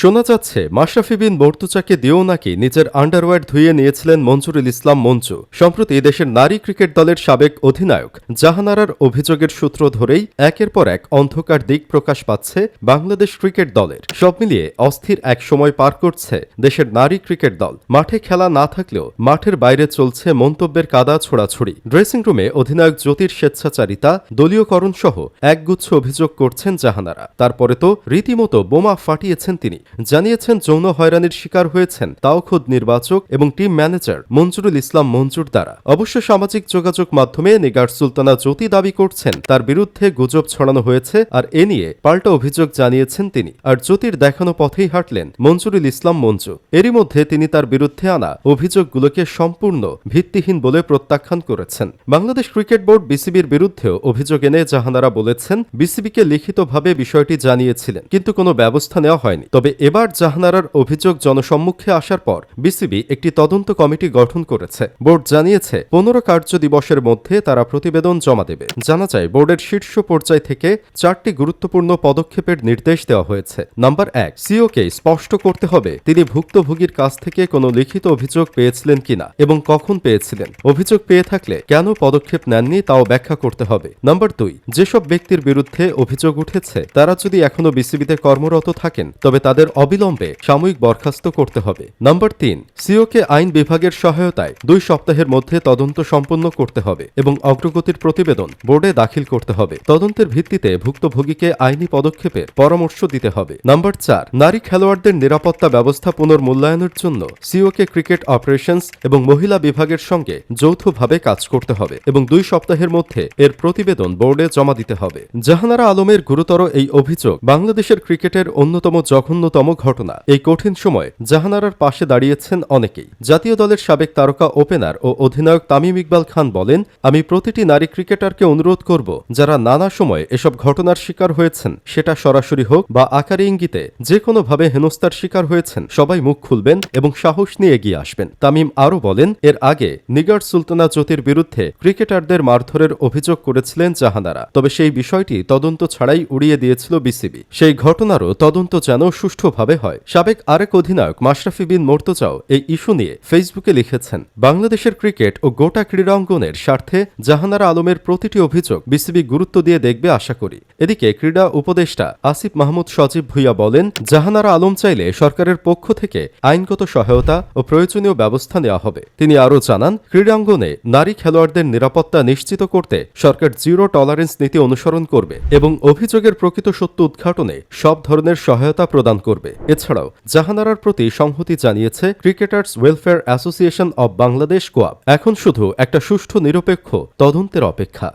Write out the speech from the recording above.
শোনা যাচ্ছে, মাশরাফি বিন বর্তুচাকে দিয়েও নাকি নিজের আন্ডারওয়্যার ধুইয়ে নিয়েছিলেন মঞ্জুরুল ইসলাম মঞ্জু। সম্প্রতি দেশের নারী ক্রিকেট দলের সাবেক অধিনায়ক জাহানারার অভিযোগের সূত্র ধরেই একের পর এক অন্ধকার দিক প্রকাশ পাচ্ছে বাংলাদেশ ক্রিকেট দলের। সব মিলিয়ে অস্থির এক সময় পার করছে দেশের নারী ক্রিকেট দল। মাঠে খেলা না থাকলেও মাঠের বাইরে চলছে মন্তব্যের কাদা ছোড়াছড়ি। ড্রেসিং রুমে অধিনায়ক জ্যোতির স্বেচ্ছাচারিতা দলীয়করণ সহ একগুচ্ছ অভিযোগ করছেন জাহানারা। তারপরে তো রীতিমতো বোমা ফাটিয়েছেন তিনি। জানিয়েছেন যৌন হয়রানির শিকার হয়েছেন তাও খোদ নির্বাচক এবং টিম ম্যানেজার মঞ্জুরুল ইসলাম মঞ্জুর দ্বারা। অবশ্য সামাজিক যোগাযোগ মাধ্যমে নিগার সুলতানা জ্যোতি দাবি করছেন, তার বিরুদ্ধে গুজব ছড়ানো হয়েছে আর এ নিয়ে পাল্টা অভিযোগ জানিয়েছেন তিনি। আর জ্যোতির দেখানো পথেই হাঁটলেন মঞ্জুরুল ইসলাম মঞ্জু। এরই মধ্যে তিনি তার বিরুদ্ধে আনা অভিযোগগুলোকে সম্পূর্ণ ভিত্তিহীন বলে প্রত্যাখ্যান করেছেন। বাংলাদেশ ক্রিকেট বোর্ড বিসিবির বিরুদ্ধেও অভিযোগ এনে জাহানারা বলেছেন, বিসিবিকে লিখিতভাবে বিষয়টি জানিয়েছিলেন, কিন্তু কোনো ব্যবস্থা নেওয়া হয়নি। তবে এবার জাহানারার অভিযোগ জনসম্মুখে আসার পর বিসিবি একটি তদন্ত কমিটি গঠন করেছে। বোর্ড জানিয়েছে, পনেরো কার্য দিবসের মধ্যে তারা প্রতিবেদন জমা দেবে। জানা যায়, বোর্ডের শীর্ষ পর্যায় থেকে চারটি গুরুত্বপূর্ণ পদক্ষেপের নির্দেশ দেওয়া হয়েছে। নাম্বার এক, সিওকে স্পষ্ট করতে হবে তিনি ভুক্তভোগীর কাছ থেকে কোনো লিখিত অভিযোগ পেয়েছিলেন কিনা এবং কখন পেয়েছিলেন। অভিযোগ পেয়ে থাকলে কেন পদক্ষেপ নেননি তাও ব্যাখ্যা করতে হবে। নাম্বার দুই, যেসব ব্যক্তির বিরুদ্ধে অভিযোগ উঠেছে, তারা যদি এখনও বিসিবিতে কর্মরত থাকেন, তবে তাদের অবিলম্বে সাময়িক বরখাস্ত করতে হবে। নাম্বার তিন, সিওকে আইন বিভাগের সহায়তায় দুই সপ্তাহের মধ্যে তদন্ত সম্পন্ন করতে হবে এবং অগ্রগতির প্রতিবেদন বোর্ডে দাখিল করতে হবে। তদন্তের ভিত্তিতে ভুক্তভোগীকে আইনি পদক্ষেপের পরামর্শ দিতে হবে। নাম্বার চার, নারী খেলোয়াড়দের নিরাপত্তা ব্যবস্থা পুনর্মূল্যায়নের জন্য সিওকে ক্রিকেট অপারেশনস এবং মহিলা বিভাগের সঙ্গে যৌথভাবে কাজ করতে হবে এবং দুই সপ্তাহের মধ্যে এর প্রতিবেদন বোর্ডে জমা দিতে হবে। জাহানারা আলমের গুরুতর এই অভিযোগ বাংলাদেশের ক্রিকেটের অন্যতম জঘন্যতম ঘটনা। এই কঠিন সময় জাহানারার পাশে দাঁড়িয়েছেন অনেকেই। জাতীয় দলের সাবেক তারকা, ওপেনার ও অধিনায়ক তামিম ইকবাল খান বলেন, আমি প্রতিটি নারী ক্রিকেটারকে অনুরোধ করব, যারা নানা সময় এসব ঘটনার শিকার হয়েছেন, সেটা সরাসরি হোক বা আকারে ইঙ্গিতে যে কোনোভাবে হেনস্থার শিকার হয়েছেন, সবাই মুখ খুলবেন এবং সাহস নিয়ে এগিয়ে আসবেন। তামিম আরও বলেন, এর আগে নিগার সুলতানা জ্যোতির বিরুদ্ধে ক্রিকেটারদের মারধরের অভিযোগ করেছিলেন জাহানারা। তবে সেই বিষয়টি তদন্ত ছাড়াই উড়িয়ে দিয়েছিল বিসিবি। সেই ঘটনারও তদন্ত যেন সুষ্ঠুভাবে হয়। সাবেক আরেক অধিনায়ক মাশরাফি বিন মোর্তজাও এই ইস্যু নিয়ে ফেসবুকে লিখেছেন, বাংলাদেশের ক্রিকেট ও গোটা ক্রীড়াঙ্গনের স্বার্থে জাহানারা আলমের প্রতিটি অভিযোগ বিসিবি গুরুত্ব দিয়ে দেখবে আশা করি। এদিকে ক্রীড়া উপদেষ্টা আসিফ মাহমুদ সজীব ভুইয়া বলেন, জাহানারা আলম চাইলে সরকারের পক্ষ থেকে আইনগত সহায়তা ও প্রয়োজনীয় ব্যবস্থা নেওয়া হবে। তিনি আরও জানান, ক্রীড়াঙ্গনে নারী খেলোয়াড়দের নিরাপত্তা নিশ্চিত করতে সরকার জিরো টলারেন্স নীতি অনুসরণ করবে এবং অভিযোগের প্রকৃত সত্য উদ্ঘাটনে সব ধরনের সহায়তা প্রদান করবে। এছাড়াও, জাহানারার প্রতি সংহতি জানিয়েছে cricketers welfare association of Bangladesh কোয়াব। এখন শুধু একটা সুষ্ঠু নিরপেক্ষ তদন্তের অপেক্ষা।